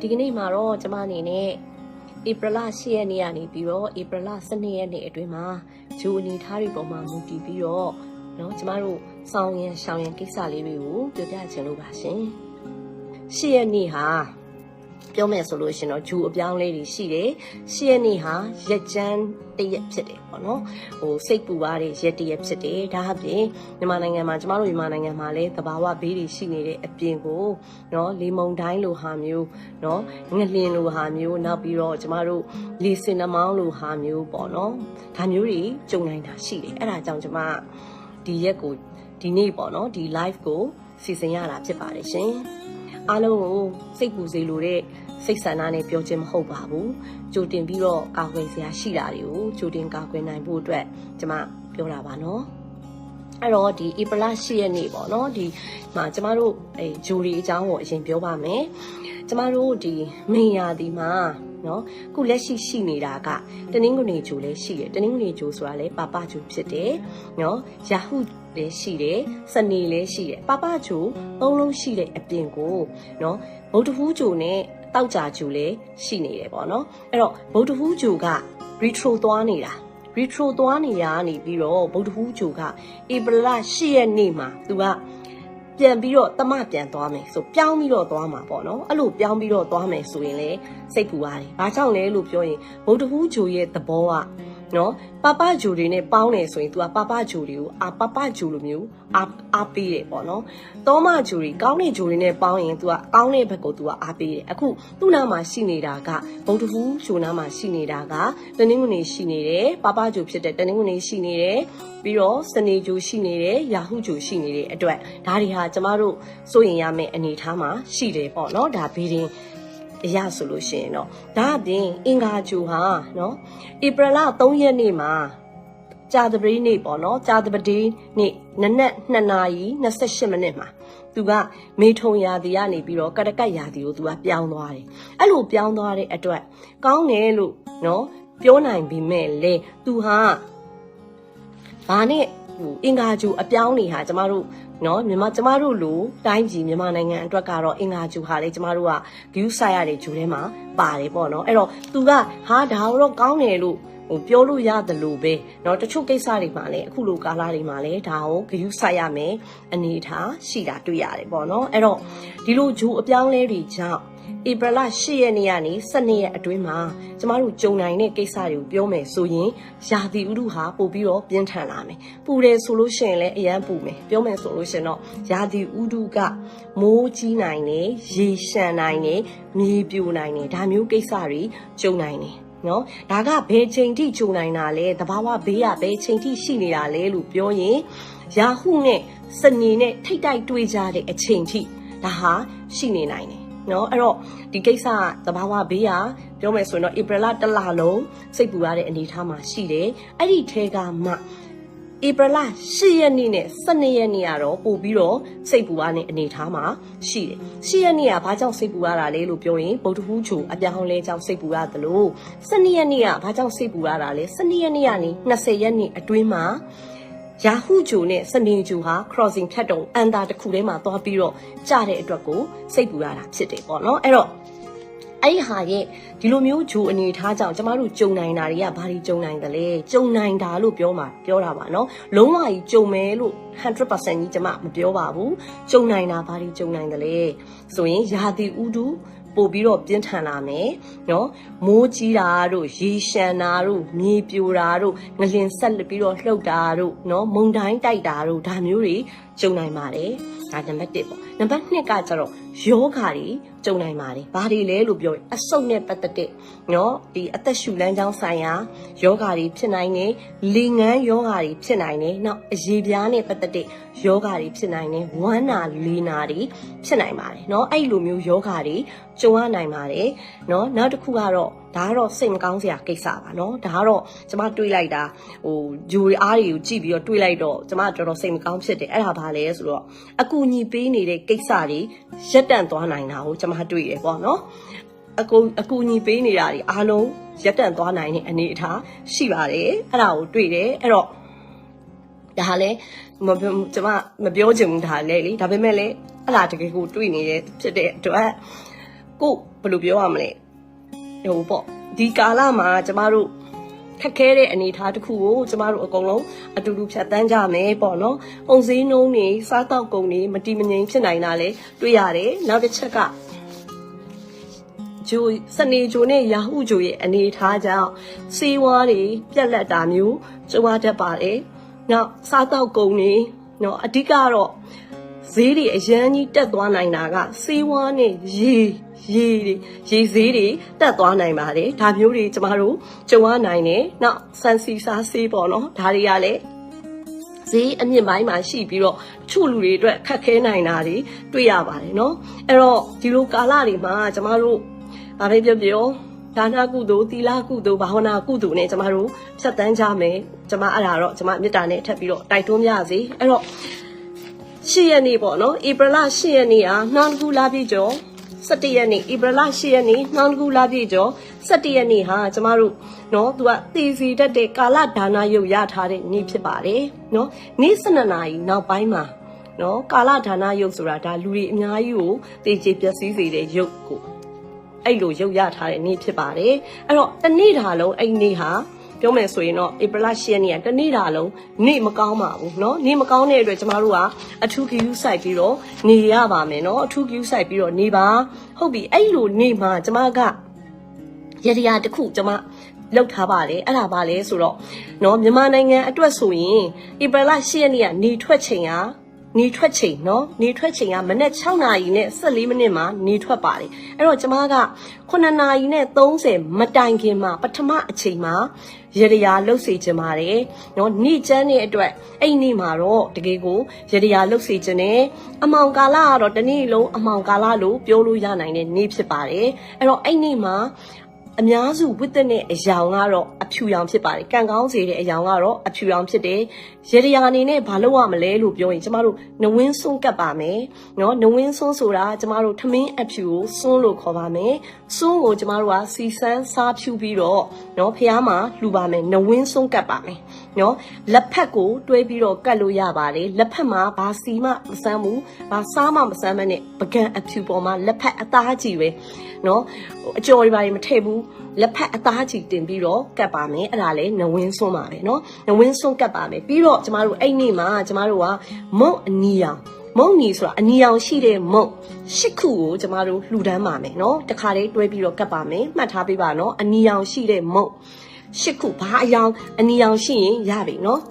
ဒီကနေ့မှာတော့ကျမအနေနဲ့ဧပြီလ10ရက်နေ့ကနေပြီးတော့ဧပြီလ12ရက်နေ့အတွင်းမှာဂျိုအနေထားတွေပေါ်မှာမူတည်ပြီးတော့เนาะကျမတို့စောင်းရန်ရှောင်းရန်ကိစ္စလေးတွေကိုပြောပြချင်လို့ပါရှင်10ရက်နေ့ဟာ ပြောမယ်ဆိုလို့ရှင်တော့ဂျူအပြောင်းလေးတွေရှိတယ်။ရှရက်နေ့ဟာရက်ကျန်းတရက်ဖြစ်တယ်ပေါ့နော်။ဟိုစိတ်ပူပါတဲ့ရက်တရက်ဖြစ်တယ်။ဒါအပြင်မြန်မာနိုင်ငံမှာကျမတို့မြန်မာနိုင်ငံမှာလည်းသဘာဝဘေးတွေရှိနေတဲ့အပြင်ကိုနော်လေမုန်တိုင်းလိုဟာမျိုးနော်ငလျင်လိုဟာမျိုးနောက်ပြီးတော့ကျမတို့လေစင်နှမောင်းလိုဟာမျိုးပေါ့နော်။ဒါမျိုးတွေကြုံနိုင်တာရှိတယ်။အဲ့ဒါကြောင့်ကျမဒီရက်ကိုဒီနေ့ပေါ့နော်ဒီ live ကိုစီစဉ်ရတာဖြစ်ပါတယ်ရှင်။ အားလုံးကိုစိတ်ပူစေလိုတဲ့စိတ်ဆန္ဒနဲ့ပြောခြင်းမဟုတ်ပါဘူးကြိုတင်ပြီးတော့ကာကွယ်စရာရှိတာတွေကိုကြိုတင်ကာကွယ်နိုင်ဖို့အတွက်ကျွန်မပြောတာပါနော်အဲ့တော့ဒီဧပြီလ10ရက်နေ့ပေါ့နော်ဒီမှာကျမတို့အဲဂျိုရီအကြောင်းကိုအရင်ပြောပါမယ်ကျမတို့ဒီမင်ယာဒီမှာနော်ခုလက်ရှိရှိနေတာကတနင်္ဂနွေဂျိုလည်းရှိတယ်တနင်္ဂနွေဂျိုဆိုတာလည်းပပဂျိုဖြစ်တယ်နော်ယာဟု လည်းရှိတယ်စနေလည်းရှိတယ်ပပဂျိုသုံးလုံးရှိတဲ့အပြင်ကိုနော်ဗုဒ္ဓဟူးဂျိုနဲ့တောက်ကြဂျိုလည်းရှိနေတယ်ပေါ့နော်အဲ့တော့ဗုဒ္ဓဟူးဂျိုက retro သွားနေတာ retro သွားနေရကနေပြီးတော့ဗုဒ္ဓဟူးဂျိုကဧပြီလ10ရက်နေ့မှာသူကပြန်ပြီးတော့တမပြန်သွားမယ်ဆိုပြောင်းပြီးတော့သွားမှာပေါ့နော်အဲ့လိုပြောင်းပြီးတော့သွားမယ်ဆိုရင်လေစိတ်ပူပါတယ်။ဘာကြောင့်လဲလို့ပြောရင်ဗုဒ္ဓဟူးဂျိုရဲ့သဘောက နော်ပပဂျိုတွေနဲ့ပေါင်းတယ်ဆိုရင် तू ကပပဂျိုတွေကိုအာပပဂျိုလိုမျိုးအားအားပေးတယ်ပေါ့နော်တောမဂျိုတွေကောင်းတဲ့ဂျိုတွေနဲ့ပေါင်းရင် तू ကကောင်းတဲ့ဘက်ကို तू ကအားပေးတယ်အခုသူ့နာမှာရှိနေတာကဗုဒ္ဓဟူးဂျိုနာမှာရှိနေတာကတနင်္ဂနွေရှိနေတယ်ပပဂျိုဖြစ်တဲ့တနင်္ဂနွေရှိနေတယ်ပြီးတော့စနေဂျိုရှိနေတယ်ယာဟုဂျိုရှိနေတဲ့အတွက်ဒါတွေဟာကျမတို့စိုးရင်ရမယ့်အနေအထားမှာရှိတယ်ပေါ့နော်ဒါဘေးရင် အရဆိုလို့ရှိရင်တော့ဒါအပြင်အင်္ဂါဂျူဟာနော်ဧပြီလ3ရက်နေ့မှာကြာသပတေးနေ့ပေါ့နော်ကြာသပတေးနေ့နနက်2နာရီ28မိနစ်မှာသူကမေထုံရာသီကနေပြီးတော့ကရကတ်ရာသီကိုသူကပြောင်းသွားတယ်အဲ့လိုပြောင်းသွားတဲ့အတွက်ကောင်းတယ်လို့နော်ပြောနိုင်ပြီမဲ့လေသူဟာဘာနဲ့ဟိုအင်္ဂါဂျူအပြောင်းနေဟာကျမတို့ နော်မြန်မာကျမတို့လိုတိုင်းပြည်မြန်မာနိုင်ငံအတွက်ကတော့အင်္ဂါဂျူဟာလေကျမတို့က view site ရတဲ့ဂျူထဲမှာပါတယ်ပေါ့နော်အဲ့တော့သူကဟာဒါတော့ကောင်းတယ်လို့ ဟိုပြောလို့ရတယ်လို့ပဲเนาะတချို့ကိစ္စတွေမှာလည်းအခုလိုကာလတွေမှာလည်းဒါကိုဂရုစိုက်ရမယ်အနေထားရှိတာတွေ့ရတယ်ပေါ့နော်အဲ့တော့ဒီလိုဂျိုးအပြောင်းလဲတွေကြောင့်ဧပြီလ10ရက်နေ့ကနေ12ရက်အတွင်းမှာကျမတို့ကြုံနိုင်တဲ့ကိစ္စတွေကိုပြောမယ်ဆိုရင်ယာတိဥဒုဟာပို့ပြီးတော့ပြင်းထန်လာမယ်ပူတယ်ဆိုလို့ရှိရင်လည်းအရန်ပူမယ်ပြောမယ်ဆိုလို့ရှိရင်တော့ယာတိဥဒုကမိုးကြီးနိုင်တယ်ရေရှမ်းနိုင်တယ်မြေပြိုနိုင်တယ်ဒါမျိုးကိစ္စတွေကြုံနိုင်တယ် နော်ဒါကဘယ်ချိန်ထိကြုံနိုင်တာလဲတဘာဝဘေးကဘယ်ချိန်ထိရှိနေတာလဲလို့ပြောရင်ယာဟုနဲ့စနေနဲ့ထိတ်တိုက်တွေးကြတဲ့အချိန်ထိဒါဟာရှိနေနိုင်တယ်နော်အဲ့တော့ဒီကိစ္စကတဘာဝဘေးကပြောမယ်ဆိုရင်တော့ဧပြီလတစ်လလုံးစိတ်ပူရတဲ့အနေအထားမှာရှိတယ်အဲ့ဒီထဲကမှ ဧပြီလ10ရက်နေ့နဲ့12ရက်နေ့ကတော့ပို့ပြီးတော့စိတ်ပူရတဲ့အနေအထားမှာရှိတယ်။10ရက်နေ့ကဘာကြောင့်စိတ်ပူရတာလဲလို့ပြောရင်ဗုဒ္ဓဟူးချိုအပြောင်းလဲကြောင့်စိတ်ပူရသလို12ရက်နေ့ကဘာကြောင့်စိတ်ပူရတာလဲ12ရက်နေ့ကနေ20ရက်နေ့အတွင်းမှာယာဟုဂျိုနဲ့စနေဂျိုဟာ crossing ဖြတ်တုံအန်တာတစ်ခုထဲမှာသွားပြီးတော့ကြတဲ့အတွက်ကိုစိတ်ပူရတာဖြစ်တယ်ပေါ့နော်အဲ့တော့ အဲ့ဒီဟာရဲ့ဒီလိုမျိုးဂျိုအနေထားကြောင့်ကျမတို့ကြုံနိုင်တာတွေကဘာတွေကြုံနိုင်တယ်လဲကြုံနိုင်တာလို့ပြောမှာပြောတာပါနော်လုံးဝကြီးကြုံမယ်လို့100%ကြီးကျမမပြောပါဘူးကြုံနိုင်တာဘာတွေကြုံနိုင်တယ်လဲဆိုရင်ယာတိဥဒုပို့ပြီးတော့ပြင်းထန်လာမယ်နော်မိုးကြီးတာတို့ရေရှမ်းတာတို့မြေပြိုတာတို့ငလင်ဆက်ပြီးတော့လှုပ်တာတို့နော်မုန်တိုင်းတိုက်တာတို့ဒါမျိုးတွေကြုံနိုင်ပါတယ်ဒါနံပါတ်1ပေါ့ နံပါတ်2ကကျတော့ယောဂါတွေကြုံနိုင်ပါတယ်ဘာတွေလဲလို့ပြောရင်အဆုတ်နဲ့ပတ်သက်တဲ့နော်ဒီအသက်ရှူလမ်းကြောင်းဆိုင်ရာယောဂါတွေဖြစ်နိုင်တယ်လေငန်းယောဂါတွေဖြစ်နိုင်တယ်နောက်အရေပြားနဲ့ပတ်သက်တဲ့ယောဂါတွေဖြစ်နိုင်တယ်ဝမ်းနာလေနာတွေဖြစ်နိုင်ပါတယ်เนาะအဲ့လိုမျိုးယောဂါတွေကြုံရနိုင်ပါတယ်เนาะနောက်တစ်ခုကတော့ ဒါကတော့စိတ်မကောင်းစရာကိစ္စပါနော်ဒါကတော့ကျမတွေးလိုက်တာဟိုဂျူရီအားတွေကိုကြည့်ပြီးတော့တွေးလိုက်တော့ကျမတော်တော်စိတ်မကောင်းဖြစ်တယ်အဲ့ဒါဘာလဲဆိုတော့အကူအညီပေးနေတဲ့ကိစ္စတွေရပ်တန့်သွားနိုင်တာကိုကျမတွေ့ရပေါ့နော်အကူအကူညီပေးနေတာတွေအားလုံးရပ်တန့်သွားနိုင်တဲ့အနေအထားရှိပါတယ်အဲ့ဒါကိုတွေ့တယ်အဲ့တော့ဒါလည်းကျမမပြောချင်ဘူးဒါလည်းလေဒါပေမဲ့လည်းအဲ့ဒါတကယ်ကိုတွေ့နေတဲ့ဖြစ်တဲ့အတွက်ကိုဘယ်လိုပြောရမလဲ ဟိုပေါ့ဒီကာလမှာကျမတို့ခက်ခဲတဲ့အနေအထားတစ်ခုကိုကျမတို့အကုန်လုံးအတူတူဖြတ်တန်းကြမယ်ပေါ့နော်။ပုံစည်းနှုံးတွေစားတောက်ကုန်တွေမတီမငြိမ်ဖြစ်နိုင်တာလည်းတွေ့ရတယ်။နောက်တစ်ချက်ကဂျိုစနေဂျိုနဲ့ရာဟုဂျိုရဲ့အနေအထားကြောင့်စေးဝါးတွေပြက်လက်တာမျိုးကျမတတ်ပါတယ်။နောက်စားတောက်ကုန်တွေနော်အဓိကတော့ဈေးတွေအရန်ကြီးတက်သွားနိုင်တာကစေးဝါးနဲ့ရေ ရေတွေရေဈေးတွေတက်သွားနိုင်ပါတယ်ဒါမျိုးတွေကျမတို့ကြုံရနိုင်တယ်နောက်ဆန်စီစားဆေးပေါ့နော်ဒါတွေကလည်းဈေးအမြင့်ပိုင်းမှာရှိပြီးတော့ချို့လူတွေအတွက်ခက်ခဲနိုင်တာတွေတွေ့ရပါတယ်เนาะအဲ့တော့ဒီလိုကာလတွေမှာကျမတို့ဗာပဲပြောပြောဒါနကုသိုလ်သီလကုသိုလ်ဘာဝနာကုသိုလ်နဲ့ကျမတို့ဖြတ်တန်းကြမယ်ကျမအဲ့ဒါတော့ကျမမေတ္တာနဲ့ထပ်ပြီးတော့တိုက်တွန်းပြရစီအဲ့တော့၈ရက်နေ့ပေါ့နော်ဧပြီလ၈ရက်နေ့ဟာနှောင်းတစ်ခုလာပြည့်ကျော် 17ရက်နေ့ဧပြီလ8ရက်နေ့နှောင်းကူလာပြည့်ကျော်17ရက်နေ့ဟာကျမတို့နော်သူကတည်စီတတ်တဲ့ကာလဒါနရုပ်ရထားတဲ့နေ့ဖြစ်ပါတယ်နော်နေ့12နာရီနောက်ပိုင်းမှာနော်ကာလဒါနရုပ်ဆိုတာဒါလူတွေအများကြီးကိုတည်ကြည်ပျက်စီးစေတဲ့ရုပ်ကိုအဲ့လိုရုပ်ရထားတဲ့နေ့ဖြစ်ပါတယ်အဲ့တော့တနေ့တာလုံးအဲ့နေ့ဟာ ပြောမယ်ဆိုရင်တော့ဧပြီလ10ရက်နေ့ကတနေ့တာလုံးနေ့မကောင်းပါဘူးเนาะနေ့မကောင်းတဲ့အတွက်ကျမတို့ကအထူးဂရုစိုက်ပြီးတော့နေရပါမယ်เนาะအထူးဂရုစိုက်ပြီးတော့နေပါဟုတ်ပြီအဲ့လိုနေ့မှာကျမကရရတစ်ခုကျမလောက်ထားပါတယ်အဲ့ဒါပါလဲဆိုတော့เนาะမြန်မာနိုင်ငံအတွက်ဆိုရင်ဧပြီလ10ရက်နေ့ကနေထွက်ချိန်က နေထွက်ချိန်เนาะနေထွက်ချိန်ကမနက်6နာရီနဲ့14မိနစ်မှာနေထွက်ပါတယ်အဲ့တော့ကျမက9နာရီနဲ့30မတိုင်ခင်မှာပထမအချိန်မှာရရလှုပ်စေခြင်းပါတယ်เนาะနေ့ကျန်းတဲ့အတွက်အဲ့ဒီနေ့မှာတော့တကယ်ကိုရရလှုပ်စေခြင်းနဲ့အမောင်ကာလကတော့တနေ့လုံးအမောင်ကာလလို့ပြောလို့ရနိုင်တဲ့နေ့ဖြစ်ပါတယ်အဲ့တော့အဲ့ဒီနေ့မှာ အများစုဝတ်တဲ့အယောင်ကတော့အဖြူရောင်ဖြစ်ပါတယ်။ကံကောင်းစေတဲ့အယောင်ကတော့အဖြူရောင်ဖြစ်တယ်။ရေရအနေနဲ့ဘာလုပ်ရမလဲလို့ပြောရင်ကျမတို့နဝင်းစွန်းကပ်ပါမယ်။နော်နဝင်းစွန်းဆိုတာကျမတို့ထမင်းအဖြူကိုစွန်းလို့ခေါ်ပါမယ်။စွန်းကိုကျမတို့ကစီစမ်းစားဖြူပြီးတော့နော်ဖះမှာလှူပါမယ်။နဝင်းစွန်းကပ်ပါမယ်။ နော်လက်ဖက်ကိုတွဲပြီးတော့ကတ်လို့ရပါတယ်။လက်ဖက်မှာဘာစီမှမစမ်းဘူး။ဘာစားမှမစမ်းမနဲ့ပကံအဖြူပေါ်မှာလက်ဖက်အသားကြီးပဲ။နော်အကျော်တွေပါမထည့်ဘူး။လက်ဖက်အသားကြီးတင်ပြီးတော့ကတ်ပါမယ်အဲ့ဒါလည်းနဝင်းစွန်းပါပဲเนาะနဝင်းစွန်းကတ်ပါမယ်ပြီးတော့ကျမတို့အဲ့နေ့မှာကျမတို့ကမုံအနီရောင်မုံနီဆိုတာအနီရောင်ရှိတဲ့မုံရှစ်ခုကိုကျမတို့လှူဒန်းပါမယ်เนาะတခါလေးတွဲပြီးတော့ကတ်ပါမယ်မှတ်ထားပေးပါเนาะအနီရောင်ရှိတဲ့မုံ ၈ခုဘာအယောင်အနီရောင်ရှိရင်ရပြီနော်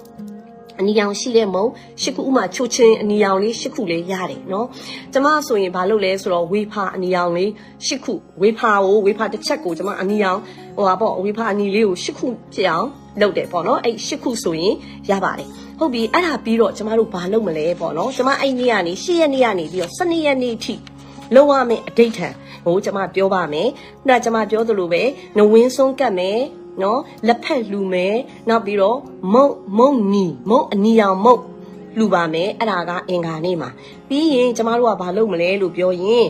အနီရောင်ရှိတဲ့မုံ၈ခုဥမာချိုချင်းအနီရောင်လေး၈ခုလေးရတယ်နော်ကျမဆိုရင်ဘာလုပ်လဲဆိုတော့ဝေဖာအနီရောင်လေး၈ခုဝေဖာကိုဝေဖာတစ်ချက်ကိုကျမအနီရောင်ဟိုပါပေါ့ဝေဖာအနီလေးကို၈ခုဖြစ်အောင်လုပ်တယ်ပေါ့နော်အဲ့၈ခုဆိုရင်ရပါတယ်ဟုတ်ပြီအဲ့ဒါပြီးတော့ကျမတို့ဘာလုပ်မလဲပေါ့နော်ကျမအဲ့နေ့ကနေ၈ရက်နေ့ကနေပြီးတော့၁၂ရက်နေ့ထိလုံးဝမယ့်အဋိဋ္ဌံဟိုကျမပြောပါမယ်။ဒါကျမပြောသလိုပဲနဝင်းဆုံးကတ်မယ် နော်လက်ဖက်လှူမယ်နောက်ပြီးတော့မုံမုံနီမုံအနီရောင်မုံလှူပါမယ်အဲ့ဒါကအင်္ဂါနေ့မှာပြီးရင်ကျမတို့ကဘာလုပ်မလဲလို့ပြောရင်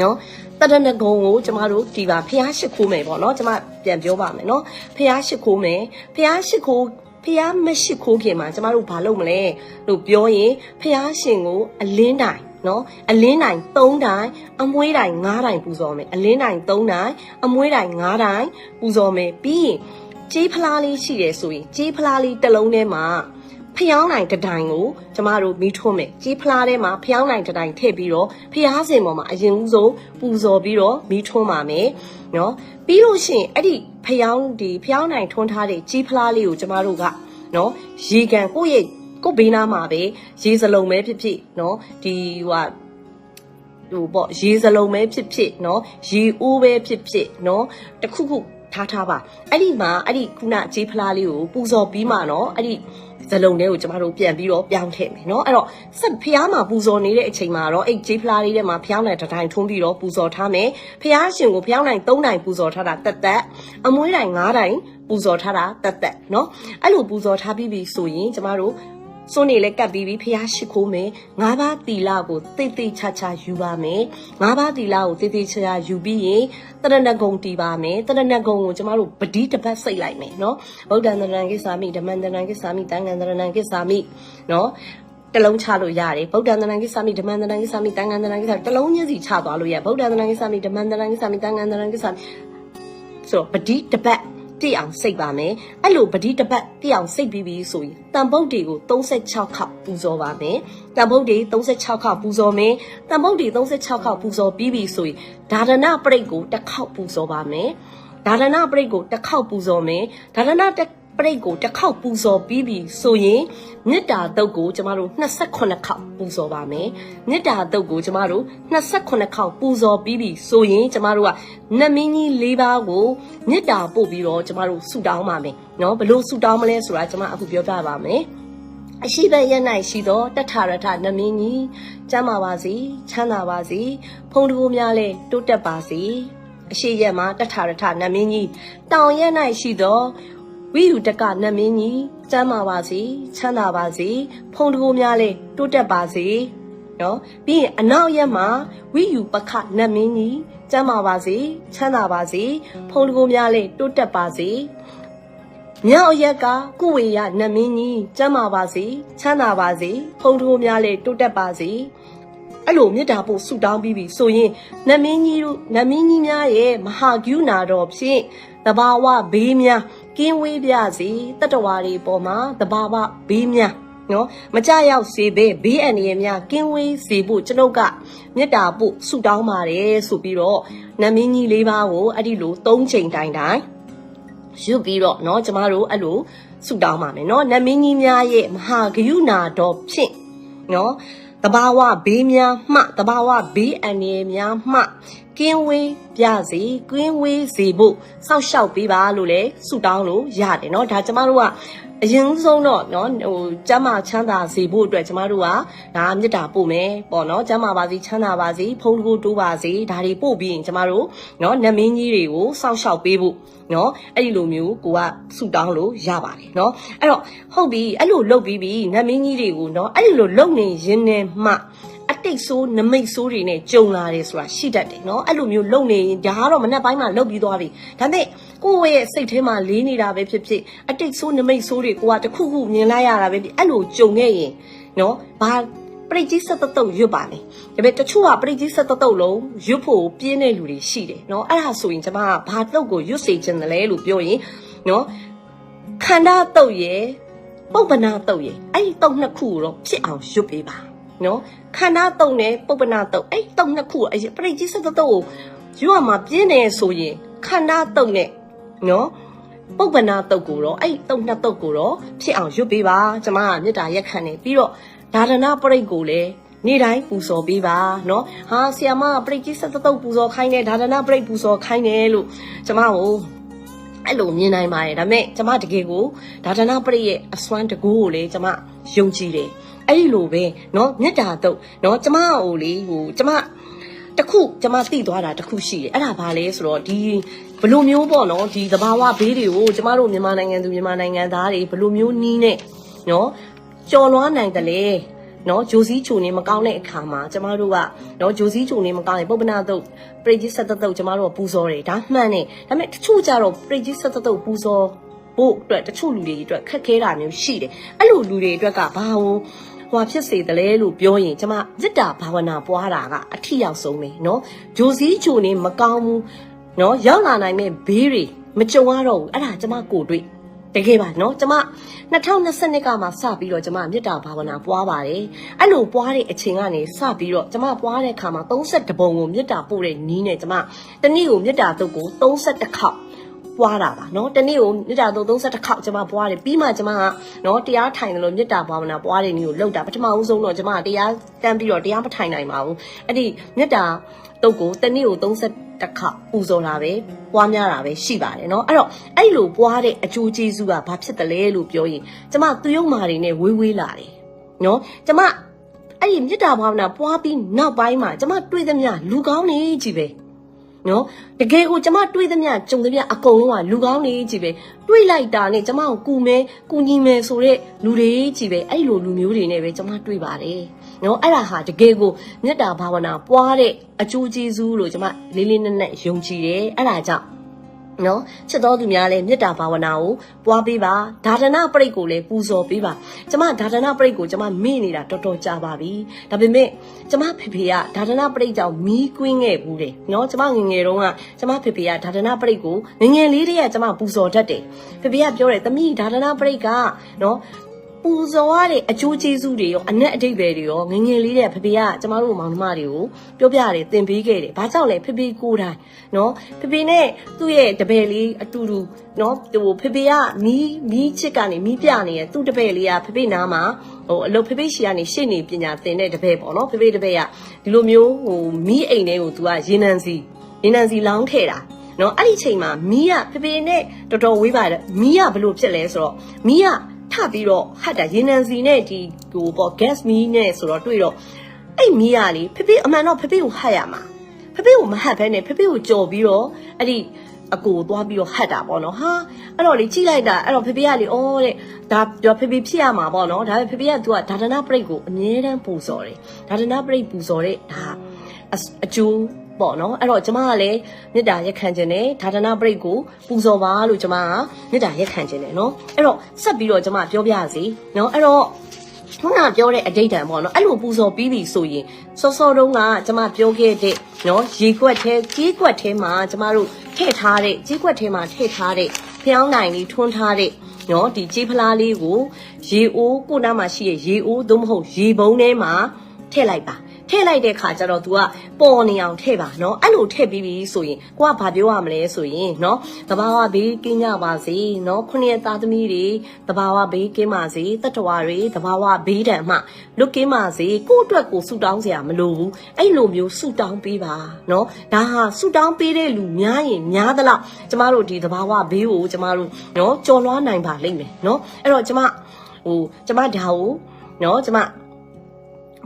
နော်တရဏဂုံကိုကျမတို့ဒီပါဖျားရှိခိုးမယ်ပေါ့နော်ကျမပြန်ပြောပါမယ်နော်ဖျားရှိခိုးမယ်ဖျားရှိခိုးဖျားမရှိခိုးခင်မှာကျမတို့ဘာလုပ်မလဲလို့ပြောရင်ဖျားရှင်ကိုအလင်းတိုင် နော်အလင်းတိုင်3တိုင်အမွှေးတိုင်5တိုင်ပူဇော်မယ်အလင်းတိုင်3တိုင်အမွှေးတိုင်5တိုင်ပူဇော်မယ်ပြီးရင်ကြေးဖလားလေးရှိတယ်ဆိုရင်ကြေးဖလားလေးတစ်လုံးထဲမှာဖျောင်းနိုင်တတိုင်ကိုကျမတို့မီးထွန်းမယ်ကြေးဖလားထဲမှာဖျောင်းနိုင်တတိုင်ထည့်ပြီးတော့ဖျားစင်ပေါ်မှာအရင်ဦးဆုံးပူဇော်ပြီးတော့မီးထွန်းပါမယ်နော်ပြီးလို့ရှိရင်အဲ့ဒီဖျောင်းဒီဖျောင်းနိုင်ထွန်းထားတဲ့ကြေးဖလားလေးကိုကျမတို့ကနော်ရေကန်ကိုယ့်ရဲ့ ကိုဘေးနားမှာပဲရေစလုံးပဲဖြစ်ဖြစ်နော်ဒီဟိုဟိုပေါ့ရေစလုံးပဲဖြစ်ဖြစ်နော်ရေအိုးပဲဖြစ်ဖြစ်နော်တခုခုထားထားပါအဲ့ဒီမှာအဲ့ဒီခုနကြေးဖလားလေးကိုပူဇော်ပြီးမှနော်အဲ့ဒီဇလုံးလေးကိုကျမတို့ပြန်ပြီးတော့ပြောင်းထည့်မယ်နော်အဲ့တော့ဆက်ဖျားမှာပူဇော်နေတဲ့အချိန်မှာတော့အဲ့ဂျေးဖလားလေးထဲမှာဖျောင်းနိုင်တတိုင်းထွန်းပြီးတော့ပူဇော်ထားမယ်ဖျားရှင်ကိုဖျောင်းနိုင်၃နိုင်ပူဇော်ထားတာတက်တက်အမွှေးနိုင်၅နိုင်ပူဇော်ထားတာတက်တက်နော်အဲ့လိုပူဇော်ထားပြီးပြီဆိုရင်ကျမတို့ စွန့်နေလဲကပ်ပြီးပြီးဖျားရှိခိုးမယ်ငါးပါးတီလာကိုတိတ်တိတ်ချာချာယူပါမယ်ငါးပါးတီလာကိုတိတ်တိတ်ချာချာယူပြီးရင်တရဏဂုံတီပါမယ်တရဏဂုံကိုကျမတို့ပတိတပတ်စိတ်လိုက်မယ်နော်ဗုဒ္ဓံတရဏကိသာမိဓမ္မံတရဏကိသာမိတန်ခံတရဏကိသာမိနော်တလုံးချလို့ရတယ်ဗုဒ္ဓံတရဏကိသာမိဓမ္မံတရဏကိသာမိတန်ခံတရဏကိသာမိတလုံးချင်းစီချသွားလို့ရဗုဒ္ဓံတရဏကိသာမိဓမ္မံတရဏကိသာမိတန်ခံတရဏကိသာမိဆိုပတိတပတ် တိအောင်စိတ်ပါမယ်အဲ့လိုပတိတပတ်တိအောင်စိတ်ပြီးပြီဆိုရင်တန်ပုတ်တွေကို36ခေါက်ပူဇော်ပါမယ်တန်ပုတ်တွေ36ခေါက်ပူဇော်မယ်တန်ပုတ်တွေ36ခေါက်ပူဇော်ပြီးပြီဆိုရင်ဒါဒနာပရိတ်ကိုတစ်ခေါက်ပူဇော်ပါမယ်ဒါဒနာပရိတ်ကိုတစ်ခေါက်ပူဇော်မယ်ဒါဒနာတစ် ပရိတ်ကိုတစ်ခေါက်ပူဇော်ပြီးပြီဆိုရင်မေတ္တာတုတ်ကိုကျမတို့28ခေါက်ပူဇော်ပါမယ်မေတ္တာတုတ်ကိုကျမတို့28ခေါက်ပူဇော်ပြီးပြီဆိုရင်ကျမတို့ကနတ်မင်းကြီး၄ပါးကိုမေတ္တာပို့ပြီးတော့ကျမတို့ဆုတောင်းပါမယ်เนาะဘလို့ဆုတောင်းမလဲဆိုတာကျမအခုပြောပြပါမယ်အရှိဘရ၌ရှိသောတထရထနမင်းကြီးကျမ်းမာပါစေချမ်းသာပါစေဖုန်တကူများလဲတိုးတက်ပါစေအရှိရက်မှာတထရထနမင်းကြီးတောင်ရက်၌ရှိသော ဝိယူတကနတ်မင်းကြီးကျမ်းမာပါစေချမ်းသာပါစေဖုန်တကူများလဲတိုးတက်ပါစေနော်ပြီးရင်အနောက်ရက်မှာဝိယူပခနတ်မင်းကြီးကျမ်းမာပါစေချမ်းသာပါစေဖုန်တကူများလဲတိုးတက်ပါစေမြောက်ရက်ကကုဝေရနတ်မင်းကြီးကျမ်းမာပါစေချမ်းသာပါစေဖုန်တကူများလဲတိုးတက်ပါစေအဲ့လိုမေတ္တာပို့ဆုတောင်းပြီးပြီဆိုရင်နတ်မင်းကြီးတို့နတ်မင်းကြီးများရဲ့မဟာကရုဏာတော်ဖြင့်တဘာဝဘေးများ ကင်းဝေးပြစေတတ္တဝါတွေပေါ်မှာတဘာဝဘေးများနော်မကြရောက်စေဘဲဘေးအန္တရာယ်များကင်းဝေးစေဖို့ကျွန်ုပ်ကမေတ္တာပို့ဆုတောင်းပါတယ်ဆိုပြီးတော့နတ်မင်းကြီးလေးပါးကိုအဲ့ဒီလို၃ချိန်တိုင်တိုင်ရွတ်ပြီးတော့เนาะကျမတို့အဲ့လိုဆုတောင်းပါမယ်เนาะနတ်မင်းကြီးများရဲ့မဟာဂယုဏတော်ဖြင့်เนาะ တဘာဝဘေးများမှတဘာဝဘေးအန္တရာယ်များမှကင်းဝေးပြစေကင်းဝေးစေဖို့စောင့်ရှောက်ပေးပါလို့လဲဆုတောင်းလို့ရတယ်เนาะဒါကျမတို့က အရင်ဆုံးတော့เนาะဟိုကျမ်းမာချမ်းသာစေဖို့အတွက်ကျမတို့ကဒါမေတ္တာပို့မယ်ပေါ့เนาะကျမ်းမာပါစေချမ်းသာပါစေဖုံးတကူတိုးပါစေဒါတွေပို့ပြီးရင်ကျမတို့เนาะနတ်မင်းကြီးတွေကိုစောင့်ရှောက်ပေးဖို့เนาะအဲ့ဒီလိုမျိုးကိုကဆုတောင်းလို့ရပါတယ်เนาะအဲ့တော့ဟုတ်ပြီအဲ့လိုလုပ်ပြီးပြီနတ်မင်းကြီးတွေကိုเนาะအဲ့ဒီလိုလုပ်နေရင်းနဲ့မှအတိတ်ဆိုးနမိတ်ဆိုးတွေနဲ့ကြုံလာတယ်ဆိုတာရှိတတ်တယ်เนาะအဲ့လိုမျိုးလုပ်နေရင်ဒါကတော့မနေ့ပိုင်းမှာလုပ်ပြီးသွားပြီဒါပေမဲ့ ကိုယ့်ရဲ့စိတ်ထဲမှာလေးနေတာပဲဖြစ်ဖြစ်အတိတ်ဆိုးနမိတ်ဆိုးတွေကိုကတခုခုမြင်လိုက်ရတာပဲဖြစ်အဲ့လိုကြုံခဲ့ရင်နော်ဘာပရိကြီးဆက်တတုတ်ရွတ်ပါလေဒါပေမဲ့တချို့ကပရိကြီးဆက်တတုတ်လုံးရွတ်ဖို့ပြင်းတဲ့လူတွေရှိတယ်နော်အဲ့ဒါဆိုရင်ကျွန်မကဘာတုတ်ကိုရွတ်စေချင်တယ်လဲလို့ပြောရင်နော်ခန္ဓာတုတ်ရယ်ပုပ္ပနာတုတ်ရယ်အဲ့ဒီတုတ်နှစ်ခုကိုတော့ဖြစ်အောင်ရွတ်ပေးပါနော်ခန္ဓာတုတ်နဲ့ပုပ္ပနာတုတ်အဲ့ဒီတုတ်နှစ်ခုကိုပရိကြီးဆက်တတုတ်ကိုရွတ်မှာပြင်းတယ်ဆိုရင်ခန္ဓာတုတ်နဲ့ နော်ပုပ္ပနာတုတ်ကိုတော့အဲ့တုတ်နှစ်တုတ်ကိုတော့ဖြစ်အောင်ရွတ်ပေးပါကျွန်မကမေတ္တာရက်ခံနေပြီးတော့ဒါရဏပရိတ်ကိုလည်းနေ့တိုင်းပူဇော်ပေးပါเนาะဟာဆီယမပရိတ်ကြီးဆက်တုတ်ပူဇော်ခိုင်းတယ်ဒါရဏပရိတ်ပူဇော်ခိုင်းတယ်လို့ကျွန်မကိုအဲ့လိုမြင်နိုင်ပါတယ်ဒါပေမဲ့ကျွန်မတကယ်ကိုဒါဒနာပရိရဲ့အစွမ်းတကူကိုလေကျွန်မယုံကြည်တယ်အဲ့ဒီလိုပဲเนาะမေတ္တာတုတ်เนาะကျွန်မဟိုလေဟိုကျွန်မ တခုကျွန်မသိသွားတာတခုရှိတယ်အဲ့ဒါဘာလဲဆိုတော့ဒီဘလိုမျိုးပေါ့နော်ဒီသဘာဝဘေးတွေကိုကျမတို့မြန်မာနိုင်ငံသူမြန်မာနိုင်ငံသားတွေဘလိုမျိုးနီးနဲ့နော်ကြော်လွားနိုင်တယ်လေနော်ဂျိုစီးချုံနေမကောင်းတဲ့အခါမှာကျမတို့ကနော်ဂျိုစီးချုံနေမကောင်းရင်ပုပ္ပနာတုတ်ပရိတ်ကြီးဆက်တုတ်ကျမတို့ကပူဇော်တယ်ဒါမှန်တယ်ဒါပေမဲ့တချို့ကြတော့ပရိတ်ကြီးဆက်တုတ်ပူဇော်ဖို့အတွက်တချို့လူတွေအတွက်ခက်ခဲတာမျိုးရှိတယ်အဲ့လိုလူတွေအတွက်ကဘာလို့ ဟွာဖြစ်စေတယ်လဲလို့ပြောရင်ကျမမေတ္တာဘာဝနာပွားတာကအထီရောက်ဆုံးပဲเนาะဂျိုစီးချုံနေမကောင်းဘူးเนาะရောက်လာနိုင်မဲ့ဘေးတွေမကြုံရတော့ဘူးအဲ့ဒါကျမကိုတွေ့တကယ်ပါเนาะကျမ2020ကမှစပြီးတော့ကျမမေတ္တာဘာဝနာပွားပါတယ်အဲ့လိုပွားတဲ့အချိန်ကနေစပြီးတော့ကျမပွားတဲ့အခါမှာ32ပုံကိုမေတ္တာပို့တဲ့နီးနဲ့ကျမတနည်းကိုမေတ္တာတုတ်ကို32ခေါက် ပွားတာပါเนาะတနေ့ကိုမေတ္တာတုတ်32ခေါက်ကျမပွားတယ်ပြီးမှကျမကเนาะတရားထိုင်တယ်လို့မေတ္တာဘာဝနာပွားတဲ့နည်းကိုလောက်တာပထမဦးဆုံးတော့ကျမကတရားတန်းပြီးတော့တရားမထိုင်နိုင်ပါဘူးအဲ့ဒီမေတ္တာတုတ်ကိုတနေ့ကို30တစ်ခါပူဇော်တာပဲပွားများတာပဲရှိပါတယ်เนาะအဲ့တော့အဲ့လိုပွားတဲ့အကျိုးကျေးဇူးကဘာဖြစ်တယ်လဲလို့ပြောရင်ကျမသူယုံမာတွေနဲ့ဝေးဝေးလာတယ်เนาะကျမအဲ့ဒီမေတ္တာဘာဝနာပွားပြီးနောက်ပိုင်းမှာကျမတွေ့သမျှလူကောင်းနေကြီးပဲ နော်တကယ်ကိုကျမတွေးသမျှကြုံသမျှအကုန်လုံးကလူကောင်းနေကြီးပဲတွေးလိုက်တာနဲ့ကျမကိုကူမဲကူညီမဲဆိုတဲ့လူတွေကြီးပဲအဲ့လိုလူမျိုးတွေနဲ့ပဲကျမတွေးပါတယ်နော်အဲ့ဒါဟာတကယ်ကိုမေတ္တာဘာဝနာပွားတဲ့အကျိုးကျေးဇူးလို့ကျမလေးလေးနက်နက်ယုံကြည်တယ်အဲ့ဒါကြောင့် နော်ချစ်တော်သူများလည်းမေတ္တာဘာဝနာကိုပွားပေးပါဒါဒနာပရိတ်ကိုလည်းပူဇော်ပေးပါကျမဒါဒနာပရိတ်ကိုကျမမေ့နေတာတော်တော်ကြာပါပြီဒါပေမဲ့ကျမဖေဖေကဒါဒနာပရိတ်ကြောင့်မီးကွင်းခဲ့ဘူးတယ်နော်ကျမငယ်ငယ်တုန်းကကျမဖေဖေကဒါဒနာပရိတ်ကိုငယ်ငယ်လေးတည်းကကျမပူဇော်တတ်တယ်ဖေဖေကပြောတယ်သမီးဒါဒနာပရိတ်ကနော် ပူဇော်ရတဲ့အကျိုးကျေးဇူးတွေရောအနက်အတိတ်ပဲတွေရောငငယ်လေးတဲ့ဖေဖေကကျမတို့မောင်နှမတွေကိုပြောပြတယ်သင်ပေးခဲ့တယ်။ဘာကြောင့်လဲဖေဖေကိုယ်တိုင်နော်ဖေဖေနဲ့သူ့ရဲ့တပည့်လေးအတူတူနော်ဟိုဖေဖေကမီးမီးချစ်ကနေမီးပြနေရသူ့တပည့်လေးကဖေဖေနားမှာဟိုအလုပ်ဖေဖေရှီကနေရှေ့နေပညာသင်တဲ့တပည့်ပေါ့နော်ဖေဖေတပည့်ကဒီလိုမျိုးဟိုမီးအိမ်တွေကိုသူကရေနံစီရေနံစီလောင်းထည့်တာနော်အဲ့ဒီချိန်မှာမီးကဖေဖေနဲ့တော်တော်ဝေးပါတယ်မီးကဘလို့ဖြစ်လဲဆိုတော့မီးက ထပြီးတော့ဟတ်တာရေနံစီနဲ့ဒီဟိုပေါ့ gas မီးနဲ့ဆိုတော့တွေ့တော့အဲ့မီးကလေဖေဖေအမှန်တော့ဖေဖေကိုဟတ်ရမှာဖေဖေကိုမဟတ်ဘဲနဲ့ဖေဖေကိုကြော်ပြီးတော့အဲ့ဒီအကိုသွားပြီးတော့ဟတ်တာပေါ့နော်ဟာအဲ့တော့လေကြည့်လိုက်တာအဲ့တော့ဖေဖေကလေအော်တဲ့ဒါပြောဖေဖေဖြစ်ရမှာပေါ့နော်ဒါပေမဲ့ဖေဖေကသူကဒါဒနာပရိတ်ကိုအမြဲတမ်းပူဇော်တယ်ဒါဒနာပရိတ်ပူဇော်တဲ့ဒါအအကျိုး ပေါ့နော်အဲ့တော့ကျမကလည်းမေတ္တာရက်ခံခြင်းနဲ့ဒါဒနာပရိတ်ကိုပူဇော်ပါလို့ကျမကမေတ္တာရက်ခံခြင်းနဲ့နော်အဲ့တော့ဆက်ပြီးတော့ကျမပြောပြစီနော်အဲ့တော့ခုနပြောတဲ့အတိတ်တန်ပေါ့နော်အဲ့လိုပူဇော်ပြီးပြီဆိုရင်စောစောတုန်းကကျမပြောခဲ့တဲ့နော်ရေခွက်ထဲကြီးခွက်ထဲမှာကျမတို့ထည့်ထားတဲ့ကြီးခွက်ထဲမှာထည့်ထားတဲ့ဖျောင်းနိုင်လေးထွန်းထားတဲ့နော်ဒီကြီးဖလားလေးကိုရေအိုးကိုနားမှာရှိတဲ့ရေအိုးသို့မဟုတ်ရေပုံးထဲမှာထည့်လိုက်ပါ ထည့်လိုက်တဲ့ခါကျတော့သူကပေါ်နေအောင်ထည့်ပါနော်အဲ့လိုထည့်ပြီးပြီဆိုရင်ကိုကဘာပြောရမလဲဆိုရင်နော်တဘာဝဘေးကင်းကြပါစေနော်ခုနှစ်သားသမီးတွေတဘာဝဘေးကင်းပါစေတတဝါတွေတဘာဝဘေးဒဏ်မှလွတ်ကင်းပါစေကို့အတွက်ကိုဆူတောင်းစရာမလိုဘူးအဲ့လိုမျိုးဆူတောင်းပေးပါနော်ဒါဟာဆူတောင်းပေးတဲ့လူများရင်များသလောက်ကျမတို့ဒီတဘာဝဘေးကိုကျမတို့နော်ကြော်လွှားနိုင်ပါလိမ့်မယ်နော်အဲ့တော့ကျမဟိုကျမဒါကိုနော်ကျမ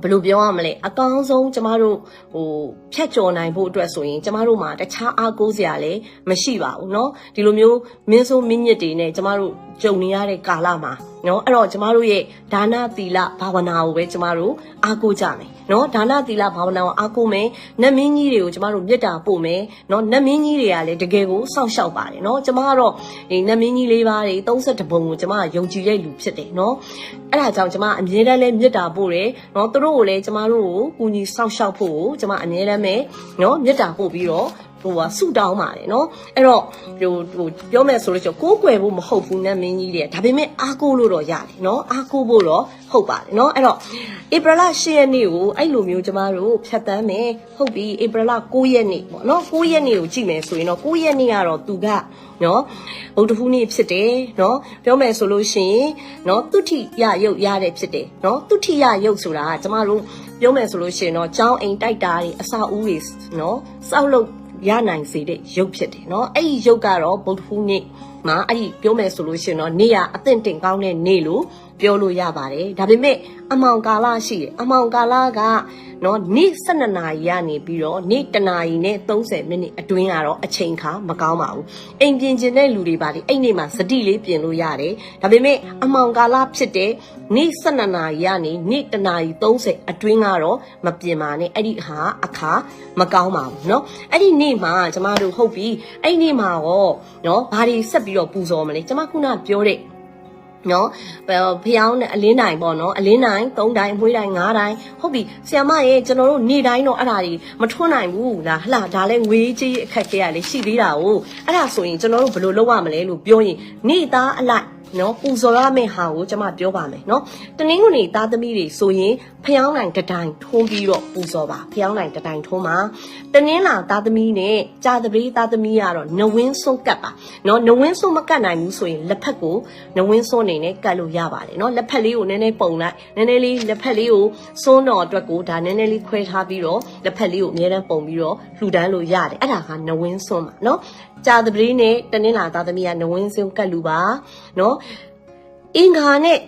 ယ်လိုပြောရမလဲအကောင်းဆုံးကျမတို့ဟိုဖြတ်ကျော်နိုင်ဖို့အတွက်ဆိုရင်ကျမတို့မှာတခြားအားကိုးစရာလည်းမရှိပါဘူးเนาะဒီလိုမျိုးမင်းဆိုးမင်းညစ်တွေနဲ့ကျမတို့ ကြုံနေရတဲ့ကာလမှာနော်အဲ့တော့ကျမတို့ရဲ့ဒါနသီလဘာဝနာကိုပဲကျမတို့အားကိုးကြမယ်နော်ဒါနသီလဘာဝနာကိုအားကိုးမယ်နတ်မင်းကြီးတွေကိုကျမတို့မေတ္တာပို့မယ်နော်နတ်မင်းကြီးတွေကလည်းတကယ်ကိုစောင့်ရှောက်ပါတယ်နော်ကျမကတော့ဒီနတ်မင်းကြီးလေးပါးတွေ32ဘုံကိုကျမကယုံကြည်တဲ့လူဖြစ်တယ်နော်အဲ့ဒါကြောင့်ကျမအမြဲတမ်းလဲမေတ္တာပို့တယ်နော်သူတို့ကိုလည်းကျမတို့ကိုကူညီစောင့်ရှောက်ဖို့ကိုကျမအမြဲတမ်းပဲနော်မေတ္တာပို့ပြီးတော့ ဟိုကဆူတောင်းပါတယ်နော်အဲ့တော့ဟိုဟိုပြောမယ်ဆိုလို့ကျကိုးကွယ်ဖို့မဟုတ်ဘူးနတ်မင်းကြီးတဲ့ဒါပေမဲ့အားကိုးလို့တော့ရတယ်နော်အားကိုးဖို့တော့ဟုတ်ပါတယ်နော်အဲ့တော့ဧပြီလ10ရက်နေ့ကိုအဲ့လိုမျိုးကျမတို့ဖြတ်တန်းမယ်ဟုတ်ပြီဧပြီလ9ရက်နေ့ပေါ့နော်9ရက်နေ့ကိုကြည့်မယ်ဆိုရင်တော့9ရက်နေ့ကတော့သူကနော်ဗုဒ္ဓဟူးနေ့ဖြစ်တယ်နော်ပြောမယ်ဆိုလို့ရှိရင်နော်သူထိရရုပ်ရတဲ့ဖြစ်တယ်နော်သူထိရရုပ်ဆိုတာကကျမတို့ပြောမယ်ဆိုလို့ရှိရင်တော့ចောင်းအိမ်တိုက်တာတွေအစာဦးတွေနော်စောက်လုပ် ရနိုင်စေတဲ့ရုပ်ဖြစ်တယ်နော်အဲ့ဒီရုပ်ကတော့ဗုဒ္ဓဟူးနေ့မှာအဲ့ဒီပြောမယ်ဆိုလို့ရှိရင်တော့နေ့ရအသင့်တင်ကောင်းတဲ့နေ့လို့ ပြောလို့ရပါတယ်ဒါပေမဲ့အမောင်ကာလရှိတယ်အမောင်ကာလကနော်နေ့12နာရီကနေပြီးတော့နေ့1နာရီနဲ့30မိနစ်အတွင်းကတော့အချိန်ခါမကောင်းပါဘူးအိမ်ပြင်ကျင်တဲ့လူတွေပါလေအဲ့နေ့မှာစတိလေးပြင်လို့ရတယ်ဒါပေမဲ့အမောင်ကာလဖြစ်တဲ့နေ့12နာရီကနေနေ့1နာရီ30အတွင်းကတော့မပြင်ပါနဲ့အဲ့ဒီဟာအခါမကောင်းပါဘူးเนาะအဲ့ဒီနေ့မှာကျမတို့ဟုတ်ပြီအဲ့ဒီနေ့မှာရောเนาะဘာတွေဆက်ပြီးတော့ပူဇော်မလဲကျမခုနပြောတဲ့ နော်ဖျောင်းနဲ့အလင်းတိုင်းပေါ့နော်အလင်းတိုင်း၃တိုင်းအမွှေးတိုင်း၅တိုင်းဟုတ်ပြီဆီယမရဲ့ကျွန်တော်တို့နေတိုင်းတော့အဲ့ဒါကြီးမထွန်းနိုင်ဘူးလားဟလာဒါလည်းငွေကြီးအခက်ခဲရလေရှိသေးတာ哦အဲ့ဒါဆိုရင်ကျွန်တော်တို့ဘယ်လိုလုပ်ရမလဲလို့ပြောရင်နေသားအလိုက်နော်ပူဇော်ရမယ့်ဟာကိုကျွန်မပြောပါမယ်နော်တနင်္ဂနွေသားသမီးတွေဆိုရင် ဖျောင်းနိုင်တတိုင်းထုံးပြီးတော့ပူဇော်ပါဖျောင်းနိုင်တတိုင်းထုံးပါတနင်္လာသားသမီးနဲ့ကြာတပေးသားသမီးကတော့နဝင်းစွန်းကတ်ပါနော်နဝင်းစွန်းမကတ်နိုင်ဘူးဆိုရင်လက်ဖက်ကိုနဝင်းစွန်းနေနဲ့ကတ်လို့ရပါတယ်နော်လက်ဖက်လေးကိုနည်းနည်းပုံလိုက်နည်းနည်းလေးလက်ဖက်လေးကိုစွန်းတော်အတွက်ကိုဒါနည်းနည်းလေးခွဲထားပြီးတော့လက်ဖက်လေးကိုအများတန်းပုံပြီးတော့လှူဒန်းလို့ရတယ်အဲ့ဒါကနဝင်းစွန်းပါနော်ကြာတပေးနဲ့တနင်္လာသားသမီးကနဝင်းစွန်းကတ်လူပါနော်အင်္ဂါနဲ့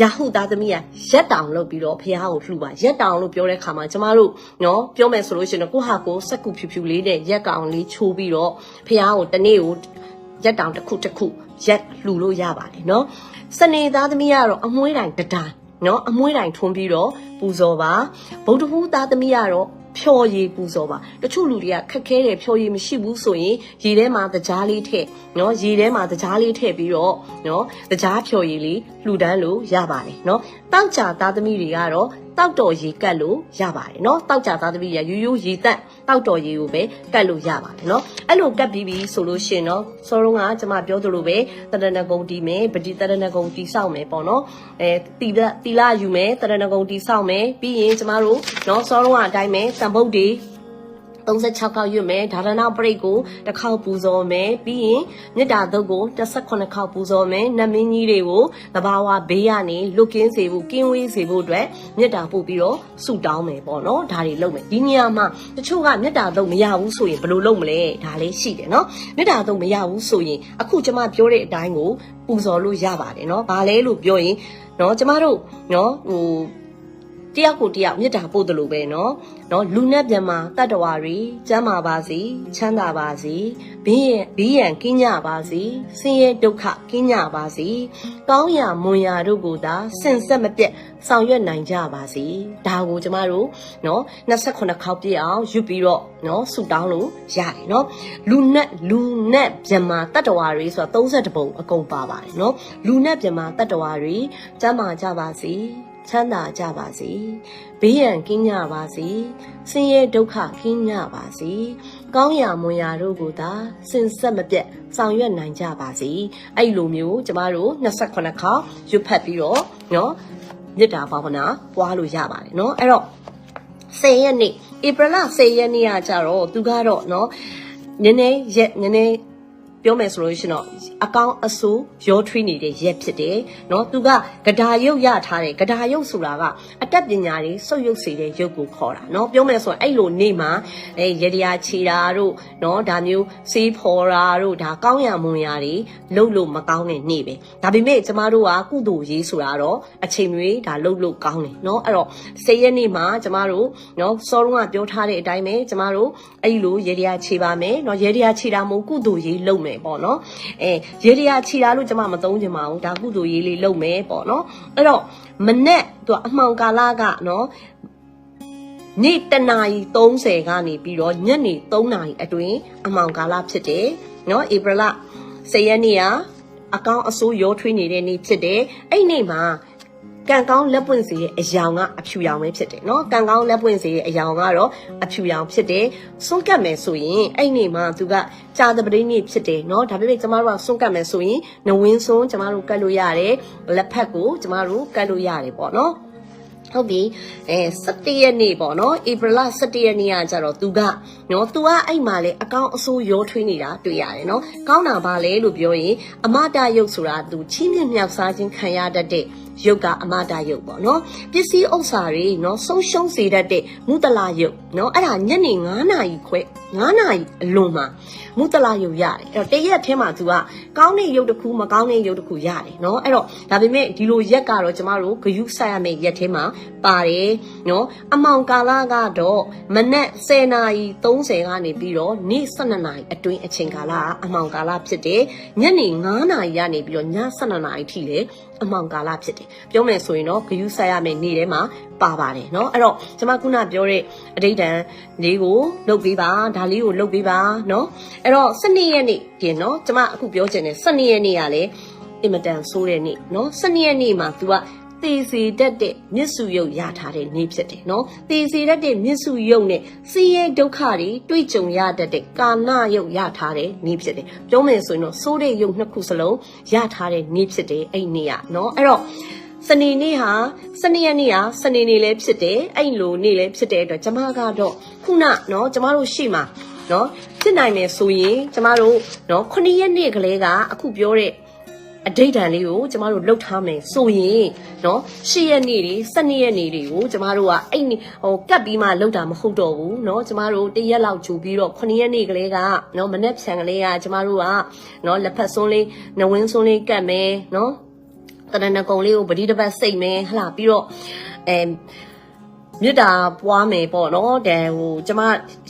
ရာဟုသားသမီးကရက်တောင်လုပ်ပြီးတော့ဖះကိုလှူပါရက်တောင်လို့ပြောတဲ့ခါမှာကျမတို့နော်ပြောမယ်ဆိုလို့ရှိရင်တော့ကိုဟာကိုစက်ကူဖြူဖြူလေးနဲ့ရက်ကောင်လေးချိုးပြီးတော့ဖះကိုတနေ့ကိုရက်တောင်တစ်ခုတစ်ခုရက်လှူလို့ရပါတယ်နော်စနေသားသမီးကတော့အမွှေးတိုင်တတိုင်းနော်အမွှေးတိုင်ထွန်းပြီးတော့ပူဇော်ပါဗုဒ္ဓဟူးသားသမီးကတော့ ဖြော်ရည်ပူဇော်ပါတချို့လူတွေကခက်ခဲတယ်ဖြော်ရည်မရှိဘူးဆိုရင်ရေထဲမှာတကြားလေးထည့်နော်ရေထဲမှာတကြားလေးထည့်ပြီးတော့နော်တကြားဖြော်ရည်လေးလှူဒန်းလို့ရပါတယ်နော်တောက်ကြသားသမီးတွေကတော့တောက်တော်ရေကတ်လို့ရပါတယ်နော်တောက်ကြသားသမီးတွေကရိုးရိုးရေတက်တောက်တော်ရေကိုပဲကတ်လို့ရပါတယ်နော်အဲ့လိုကတ်ပြီးပြီဆိုလို့ရှိရင်နော်စောရုံးကကျွန်မပြောသလိုပဲတရဏဂုံတီးမယ်ပတိတရဏဂုံတီးဆောက်မယ်ပေါ့နော်အဲတီလာတီလာယူမယ်တရဏဂုံတီးဆောက်မယ်ပြီးရင်ကျမတို့နော်စောရုံးကအတိုင်းပဲတံပုတ်တွေ 36ခေါက်ရွတ်မယ်ဒါရဏပရိတ်ကိုတစ်ခေါက်ပူဇော်မယ်ပြီးရင်မေတ္တာသုတ်ကို18ခေါက်ပူဇော်မယ်နတ်မင်းကြီးတွေကိုတဘာဝဘေးကနေလွတ်ကင်းစေဖို့ကင်းဝေးစေဖို့အတွက်မေတ္တာပို့ပြီးတော့ဆုတောင်းမယ်ပေါ့နော်ဒါတွေလုပ်မယ်ဒီနေရာမှာတချို့ကမေတ္တာသုတ်မရဘူးဆိုရင်ဘယ်လိုလုပ်မလဲဒါလေးရှိတယ်နော်မေတ္တာသုတ်မရဘူးဆိုရင်အခုကျွန်မပြောတဲ့အတိုင်းကိုပူဇော်လို့ရပါတယ်နော်ဘာလဲလို့ပြောရင်နော်ကျမတို့နော်ဟို တယောက်ကိုတယောက်မေတ္တာပို့တယ်လို့ပဲเนาะเนาะလူနဲ့ပြန်မှာတတ္တဝါတွေကျမ်းမာပါစေချမ်းသာပါစေဘေးရန်ဘေးရန်ကင်းကြပါစေဆင်းရဲဒုက္ခကင်းကြပါစေကောင်းရာမွန်ရာတို့ကိုသာစင်ဆက်မပြတ်ဆောင်ရွက်နိုင်ကြပါစေဒါကိုကျမတို့เนาะ28ခေါက်ပြည့်အောင်ယူပြီးတော့เนาะဆူတောင်းလို့ရတယ်เนาะလူနဲ့လူနဲ့ပြန်မှာတတ္တဝါတွေဆိုတာ32ပုံအကုန်ပါပါတယ်เนาะလူနဲ့ပြန်မှာတတ္တဝါတွေကျမ်းမာကြပါစေ ချမ်းသာကြပါစေ။ဘေးရန်ကင်းကြပါစေ။ဆင်းရဲဒုက္ခကင်းကြပါစေ။ကောင်းရာမွန်ရာတို့ကိုသာစင်ဆက်မပြတ်ဆောင်ရွက်နိုင်ကြပါစေ။အဲ့လိုမျိုးကျမတို့28ခါရွတ်ဖတ်ပြီးတော့နော်မြစ်တာဘာဝနာပွားလို့ရပါတယ်နော်။အဲ့တော့10ရက်နေ့ဧပြီလ10ရက်နေ့ကကြတော့သူကတော့နော်နည်းနည်းရက်နည်းနည်း ပြောမယ်ဆိုလို့ရှိရင်တော့အကောင့်အဆိုးရောထွေးနေတဲ့ရက်ဖြစ်တယ်เนาะသူကဂဒါရုပ်ရထားတယ်ဂဒါရုပ်ဆိုတာကအတက်ပညာတွေစုပ်ယုပ်စေတဲ့ရုပ်ကိုခေါ်တာเนาะပြောမယ်ဆိုရင်အဲ့လိုနေမှာအဲရတရားချီတာတို့เนาะဒါမျိုးစေးဖော်တာတို့ဒါကောင်းရမွန်ရတွေလှုပ်လို့မကောင်းတဲ့နေ့ပဲဒါပေမဲ့ကျမတို့ကကုသိုလ်ရေးဆိုတာတော့အချိန်တွေဒါလှုပ်လို့ကောင်းတယ်เนาะအဲ့တော့၁၀ရက်နေ့မှာကျမတို့เนาะစောရုံးကပြောထားတဲ့အတိုင်းပဲကျမတို့အဲ့လိုရတရားချီပါမယ်เนาะရတရားချီတာမဟုတ်ကုသိုလ်ရေးလုပ်မယ် ပေါ့နော်အဲရေတရာခြီတာလို့ကျွန်မမသုံးချင်ပါဘူးဒါကုသိုလ်ရေးလေးလုပ်မယ်ပေါ့နော်အဲ့တော့မနဲ့သူကအမှောင်ကာလကနော်နေ့တနာရီ30ကနေပြီးတော့ညနေ3နာရီအတွင်းအမှောင်ကာလဖြစ်တယ်နော်ဧပြီလ10ရက်နေ့ကအကောင့်အစိုးရောထွေးနေတဲ့နေ့ဖြစ်တယ်အဲ့နေ့မှာ ကံကောင်းလက်ပွင့်စေတဲ့အယောင်ကအဖြူရောင်ပဲဖြစ်တယ်เนาะကံကောင်းလက်ပွင့်စေတဲ့အယောင်ကတော့အဖြူရောင်ဖြစ်တယ်စွန့်ကတ်မယ်ဆိုရင်အဲ့နေ့မှာသူကကြာတပတိနေ့ဖြစ်တယ်เนาะဒါပေမဲ့ကျမတို့ကစွန့်ကတ်မယ်ဆိုရင်နဝင်းစွန်းကျမတို့ကတ်လို့ရတယ်လက်ဖက်ကိုကျမတို့ကတ်လို့ရတယ်ပေါ့เนาะဟုတ်ပြီအဲ17ရက်နေ့ပေါ့နော်ဧပြီလ17ရက်နေ့ကကြတော့သူကနော်သူကအဲ့မှာလေအကောင့်အဆိုးရောထွေးနေတာတွေ့ရတယ်နော်ကောင်းတာပါလေလို့ပြောရင်အမတယုတ်ဆိုတာသူချီးမြှင့်မြောက်စားခြင်းခံရတတ်တဲ့ ယုတ်ကအမတယုတ်ပေါ့နော်ပစ္စည်းဥစ္စာတွေနော်ဆုံးရှုံးစေတတ်တဲ့မုတလာယုတ်နော်အဲ့ဒါညနေ9နာရီခွဲ9နာရီအလွန်မှာမုတလာယုတ်ရတယ်အဲ့တော့တရက်ထဲမှာသူကကောင်းတဲ့ယုတ်တစ်ခုမကောင်းတဲ့ယုတ်တစ်ခုရတယ်နော်အဲ့တော့ဒါပေမဲ့ဒီလိုရက်ကတော့ကျမတို့ဂယုဆိုင်ရမယ့်ရက်ထဲမှာပါတယ်နော်အမောင်ကာလကတော့မနက်10နာရီ30ကနေပြီးတော့နေ့12နာရီအတွင်းအချိန်ကာလကအမောင်ကာလဖြစ်တယ်ညနေ9နာရီကနေပြီးတော့ည12နာရီထိလေအမောင်ကာလဖြစ်တယ်ပြောမယ်ဆိုရင်တော့ဂယုဆိုင်ရမယ့်နေ့ထဲမှာပါပါတယ်เนาะအဲ့တော့ကျွန်မခုနပြောတဲ့အဋိဌံလေးကိုလုပ်ပေးပါဒါလေးကိုလုပ်ပေးပါเนาะအဲ့တော့12ရက်နေ့ပြင်เนาะကျွန်မအခုပြောချင်တယ်12ရက်နေ့ကလည်းအင်မတန်ဆိုးတဲ့နေ့เนาะ12ရက်နေ့မှာ तू က သေစီတတ်တဲ့မြစ်စုယုတ်ရထားတဲ့နေ့ဖြစ်တယ်နော်သေစီတတ်တဲ့မြစ်စုယုတ်နဲ့စီးရဲဒုက္ခတွေတွေ့ကြုံရတတ်တဲ့ကာဏယုတ်ရထားတဲ့နေ့ဖြစ်တယ်ပြောမယ်ဆိုရင်တော့ဆိုးတဲ့ယုတ်နှစ်ခုစလုံးရထားတဲ့နေ့ဖြစ်တယ်အဲ့နေ့ကနော်အဲ့တော့စနေနေ့ဟာစနေရက်နေ့ဟာစနေနေ့လည်းဖြစ်တယ်အဲ့လိုနေ့လည်းဖြစ်တဲ့အတွက်ကျမကတော့ခုနနော်ကျမတို့ရှေ့မှာနော်ဖြစ်နိုင်မယ်ဆိုရင်ကျမတို့နော်9ရက်နေ့ကလေးကအခုပြောတဲ့ အတိတ်တန်လေးကိုကျမတို့လှုပ်ထားမယ်ဆိုရင်နော်၈ရက်နေ့တွေ၁၂ရက်နေ့တွေကိုကျမတို့ကအဲ့ဟိုကတ်ပြီးမှလှုပ်တာမဟုတ်တော့ဘူးနော်ကျမတို့တရက်လောက်ဂျူပြီးတော့9ရက်နေ့ကလေးကနော်မနေ့ဖြန်ကလေးကကျမတို့ကနော်လက်ဖက်စွန်းလေးနဝင်းစွန်းလေးကတ်မယ်နော်တရဏဂုံလေးကိုပတိတပတ်စိတ်မယ်ဟလာပြီးတော့အဲမြစ်တာပွားမယ်ပေါ့နော်တန်ဟိုကျမ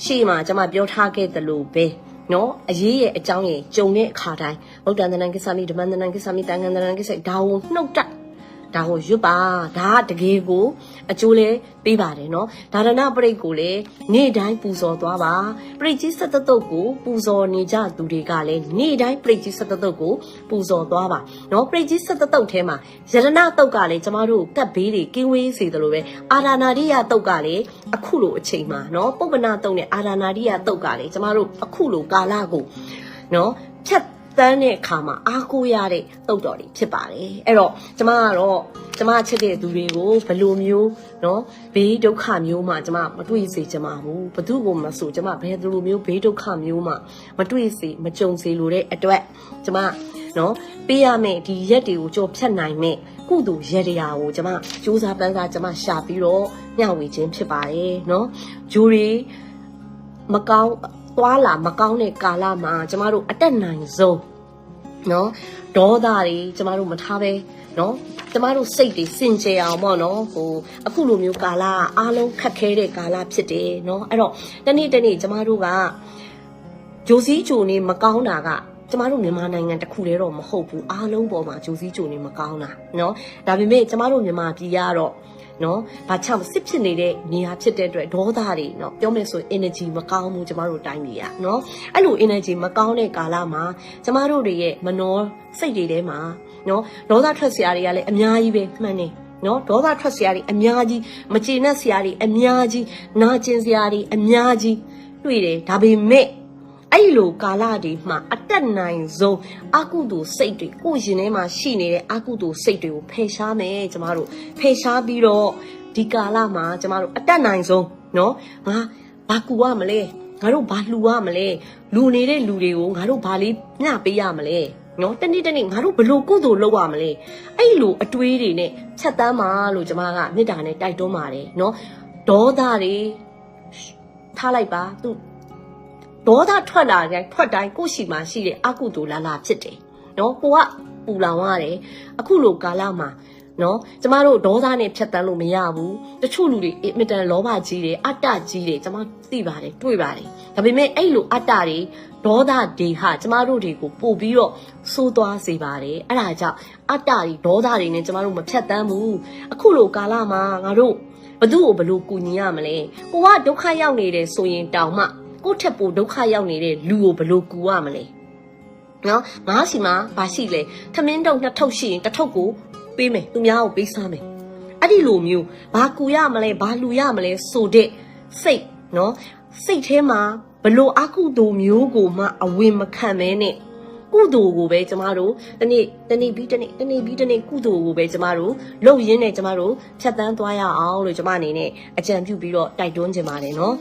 ရှေ့မှာကျမပြောထားခဲ့သလိုပဲနော်အရေးရဲ့အကြောင်းရင်ဂျုံတဲ့အခါတိုင်း ဗုဒ္ဓံတဏ္ဍကိစ္စမိဓမ္မံတဏ္ဍကိစ္စမိတန်ခန္တဏ္ဍကိစ္စဒါကိုနှုတ်တက်ဒါကိုရွတ်ပါဒါကတကယ်ကိုအကျိုးလဲပေးပါတယ်နော်ဒါရဏပရိတ်ကိုလည်းနေ့တိုင်းပူဇော်သွားပါပရိတ်ကြီးဆက်တတုတ်ကိုပူဇော်နေကြသူတွေကလည်းနေ့တိုင်းပရိတ်ကြီးဆက်တတုတ်ကိုပူဇော်သွားပါနော်ပရိတ်ကြီးဆက်တတုတ်ထဲမှာယရဏတုတ်ကလည်းကျမတို့ကတ်ဘေးတွေကင်းဝေးစေတယ်လို့ပဲအာရနာရိယတုတ်ကလည်းအခုလိုအချိန်မှာနော်ပုပ္ပနာတုတ်နဲ့အာရနာရိယတုတ်ကလည်းကျမတို့အခုလိုကာလကိုနော်ဖြတ် တန်းတဲ့အခါမှာအားကိုးရတဲ့တုတ်တော်တွေဖြစ်ပါတယ်အဲ့တော့ကျမကတော့ကျမချစ်တဲ့သူတွေကိုဘယ်လိုမျိုးနော်ဘေးဒုက္ခမျိုးမှကျမမတွေ့စေချင်ပါဘူးဘသူကိုမဆိုကျမဘယ်လိုမျိုးဘေးဒုက္ခမျိုးမှမတွေ့စေမကြုံစေလိုတဲ့အတွက်ကျမနော်ပေးရမယ့်ဒီရက်တွေကိုကြော်ဖြတ်နိုင်မယ့်ကုသိုလ်ရက်တရားကိုကျမစူးစမ်းပန်းစားကျမရှာပြီးတော့မျှဝေခြင်းဖြစ်ပါတယ်နော်ဂျိုရီမကောင်း သွားလာမကောင်းတဲ့ကာလမှာကျမတို့အတက်နိုင်ဆုံးနော်ဒေါသတွေကျမတို့မထားပဲနော်ကျမတို့စိတ်တွေစင်ကြယ်အောင်ပေါ့နော်ဟိုအခုလိုမျိုးကာလကအားလုံးခက်ခဲတဲ့ကာလဖြစ်တယ်နော်အဲ့တော့တနေ့တနေ့ကျမတို့ကဂျိုစည်းဂျိုနေမကောင်းတာကကျမတို့မြန်မာနိုင်ငံတစ်ခုတည်းတော့မဟုတ်ဘူးအားလုံးပေါ်မှာဂျိုစည်းဂျိုနေမကောင်းတာနော်ဒါပေမဲ့ကျမတို့မြန်မာပြည်ကတော့ နော်ဘာချောင်စစ်ဖြစ်နေတဲ့နေရာဖြစ်တဲ့အတွက်ဒေါသတွေနော်ပြောမယ်ဆိုရင် energy မကောင်းဘူးကျမတို့တိုင်းပြည်ကနော်အဲ့လို energy မကောင်းတဲ့ကာလမှာကျမတို့တွေရဲ့မနှောစိတ်တွေထဲမှာနော်ဒေါသထွက်စရာတွေကလည်းအများကြီးပဲမှန်တယ်နော်ဒေါသထွက်စရာတွေအများကြီးမကျေနပ်စရာတွေအများကြီးနာကျင်စရာတွေအများကြီးတွေ့တယ်ဒါပေမဲ့ အဲ့လိုကာလတွေမှာအတက်နိုင်ဆုံးအကုသိုလ်စိတ်တွေကိုယ့်ရင်ထဲမှာရှိနေတဲ့အကုသိုလ်စိတ်တွေကိုဖယ်ရှားမယ်ကျမတို့ဖယ်ရှားပြီးတော့ဒီကာလမှာကျမတို့အတက်နိုင်ဆုံးနော်ငါဘာကူရမလဲငါတို့ဘာလှူရမလဲလူနေတဲ့လူတွေကိုငါတို့ဘာလေးမျှပေးရမလဲနော်တနေ့တနေ့ငါတို့ဘလို့ကုသိုလ်လုပ်ရမလဲအဲ့လိုအတွေးတွေနဲ့ချက်တမ်းပါလို့ကျမကမေတ္တာနဲ့တိုက်တွန်းပါတယ်နော်ဒေါသတွေထားလိုက်ပါသူ ဒေါသထွက်လာတဲ့ထွက်တိုင်းကိုယ့်ရှိမှရှိတဲ့အကုသိုလ်လာလာဖြစ်တယ်နော်ကိုကပူလောင်ရတယ်အခုလိုကာလမှာနော်ကျမတို့ဒေါသနဲ့ဖြတ်တန်းလို့မရဘူးတချို့လူတွေအင်မတန်လောဘကြီးတယ်အတ္တကြီးတယ်ကျမသိပါတယ်တွေ့ပါတယ်ဒါပေမဲ့အဲ့လိုအတ္တတွေဒေါသတွေဟာကျမတို့တွေကိုပို့ပြီးတော့ဆိုးသွားစေပါတယ်အဲ့ဒါကြောင့်အတ္တတွေဒေါသတွေနဲ့ကျမတို့မဖြတ်တန်းဘူးအခုလိုကာလမှာငါတို့ဘသူ့ကိုဘလို့ကူညီရမလဲကိုကဒုက္ခရောက်နေတယ်ဆိုရင်တောင်မှ ကိုယ့်ထက်ပိုဒုက္ခရောက်နေတဲ့လူကိုဘလို့ကူရမလဲနော်ငါစီမှာဘာရှိလဲထမင်းတုံနှစ်ထုပ်ရှိရင်တစ်ထုပ်ကိုပေးမယ်သူများကိုပေးစားမယ်အဲ့ဒီလိုမျိုးဘာကူရမလဲဘာလူရမလဲဆိုတဲ့စိတ်နော်စိတ်ထဲမှာဘလို့အကုသိုလ်မျိုးကိုမှအဝင်မခံမဲနဲ့ကုသိုလ်ကိုပဲကျမတို့တနေ့တနေ့ပြီးတနေ့တနေ့ပြီးတနေ့ကုသိုလ်ကိုပဲကျမတို့လုပ်ရင်းနဲ့ကျမတို့ဖြတ်တန်းသွားရအောင်လို့ကျမအနေနဲ့အကြံပြုပြီးတော့တိုက်တွန်းချင်ပါတယ်နော်